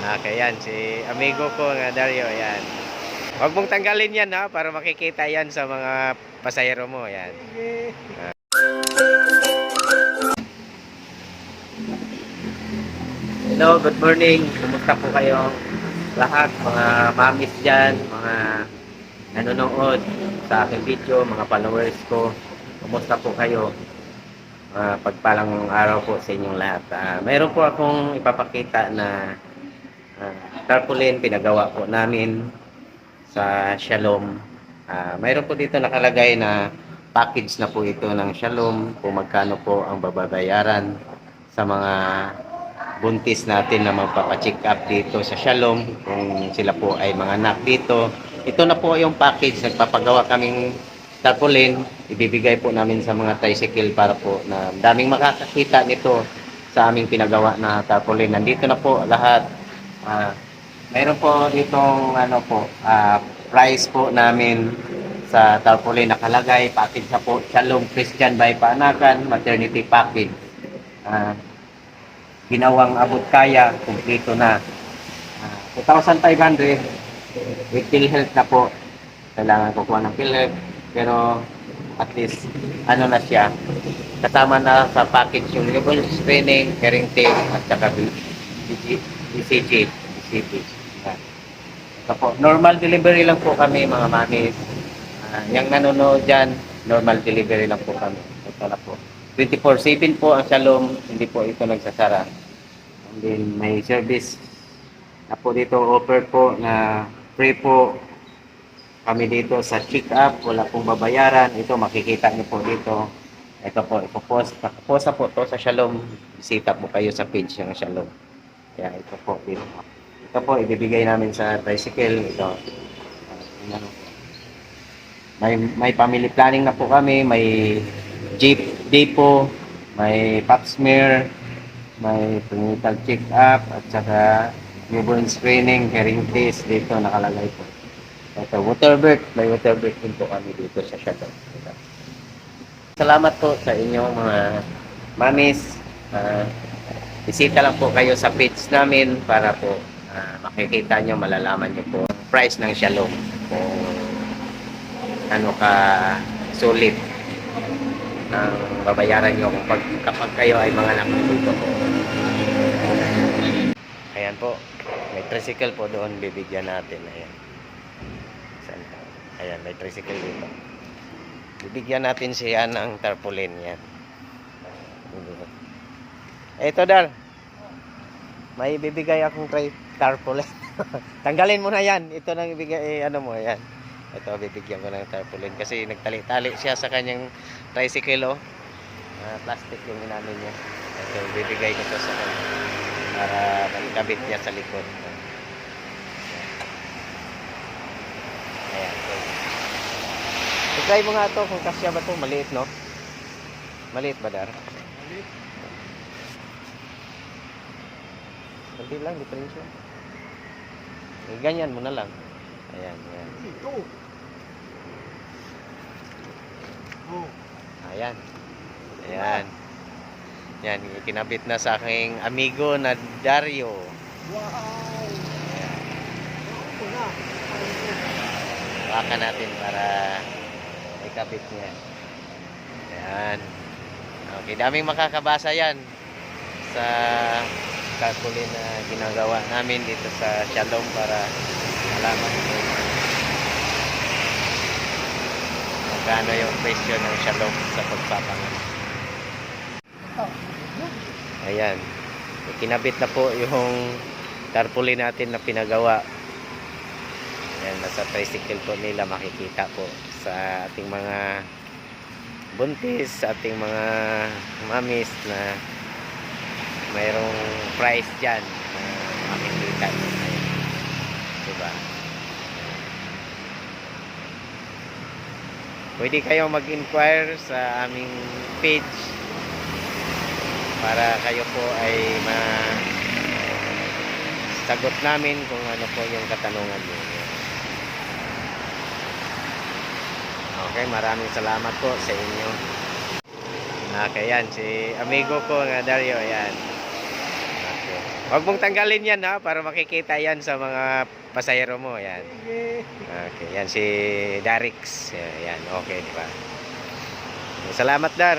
Okay, yan. Si amigo ko nga Dario, yan. Huwag mong tanggalin yan ha, para makikita yan sa mga pasahero mo. Yan. Hello, good morning. Kumusta po kayo lahat, mga mamis dyan, mga nanonood sa aking video, mga followers ko. Kumusta po kayo? Ah, pagpalang araw po sa inyong lahat. Ah, mayroon po akong ipapakita na ah, tarpaulin pinagawa po namin sa Shalom. Ah, mayroon po dito nakalagay na package na po ito ng Shalom kung magkano po ang babayaran sa mga buntis natin na magpapacheck up dito sa Shalom kung sila po ay mga anak dito. Ito na po yung package. Nagpapagawa kaming tarpaulin. Ibibigay po namin sa mga tricycle para po na daming makakakita nito sa aming pinagawa na tarpaulin. Nandito na po lahat. Ah, mayroon po ditong ano po, ah, price po namin sa tarpaulin nakalagay. Package na po Shalom Christian by Paanakan Maternity Package. Ah, ginawang abot kaya, kumpleto na. Ah, 2,500 with PhilHealth na po. Kailangan kukuha ng PhilHealth. Pero at least, ano na siya, kasama na sa package yung level screening, team, at saka BG BCG. BCG. Yan. Ito po, normal delivery lang po kami mga mamis. Ah, yung nanonood dyan, normal delivery lang po kami. Ito na po. 24-7 po ang Shalom, hindi po ito nagsasara. And then may service na po dito offer po na free po kami dito sa check up, wala pong babayaran. Ito makikita niyo po dito. Ito po, ipopost. Nakapost na po to sa Shalom. Bisita po kayo sa page ng Shalom. Kaya ito po dito. Ito po, ibibigay namin sa tricycle. Ito. May, may family planning na po kami. May jeep depot. May pap smear. May prenatal check up. At saka newborn screening, caring test. Dito nakalagay po. Ito, Waterbird. May Waterbird din po kami dito sa Shadow. Ito. Salamat po sa inyong mga mamis. Ah, bisita lang po kayo sa page namin para po ah, makikita nyo, malalaman nyo po price ng Shalom. Kung ano ka sulit ng babayaran nyo kung pag, kapag kayo ay mga anak dito po. Ayan po. May tricycle po doon bibigyan natin. Ayan. Saan? Ayan, may tricycle dito. Bibigyan natin siya ng tarpaulin yan. Ito dar. May bibigay akong tri- tarpaulin. Tanggalin mo na yan. Ito nang ibigay, eh, ano mo, yan. Ito, bibigyan ko ng tarpaulin. Kasi nagtali-tali siya sa kanyang tricycle, oh. Ah, plastic yung inamin niya. Ito, bibigay ko to sa kanya. Para magkabit niya sa likod. Ayan. So, I-try mo nga to kung kasya ba to. Maliit, no? Maliit ba, Dar? Kunti lang, diferensya. Eh, ganyan mo na lang. Ayan, ayan. Ito. Oh. Ayan. Ayan. Yan, ikinabit na sa aking amigo na Dario. Wow. Baka natin para ikabit niya. Ayan. Okay, daming makakabasa yan sa tarpaulin na ginagawa namin dito sa Shalom para malaman ko magkano yung presyo ng Shalom sa pagpapangan. Ayan. Ikinabit na po yung tarpaulin natin na pinagawa. Ayan, nasa tricycle po nila makikita po sa ating mga buntis, sa ating mga mamis na mayroong price dyan na makikita. Ayan. Diba? Pwede kayong mag-inquire sa aming page para kayo po ay ma sagot namin kung ano po yung katanungan niyo. Okay, maraming salamat po sa inyo. Okay, yan. Si amigo ko nga Dario, yan. Huwag mong tanggalin yan ha, para makikita yan sa mga pasahero mo. Yan. Okay, yan si Darix. Yan, okay, di ba? Salamat, Dar.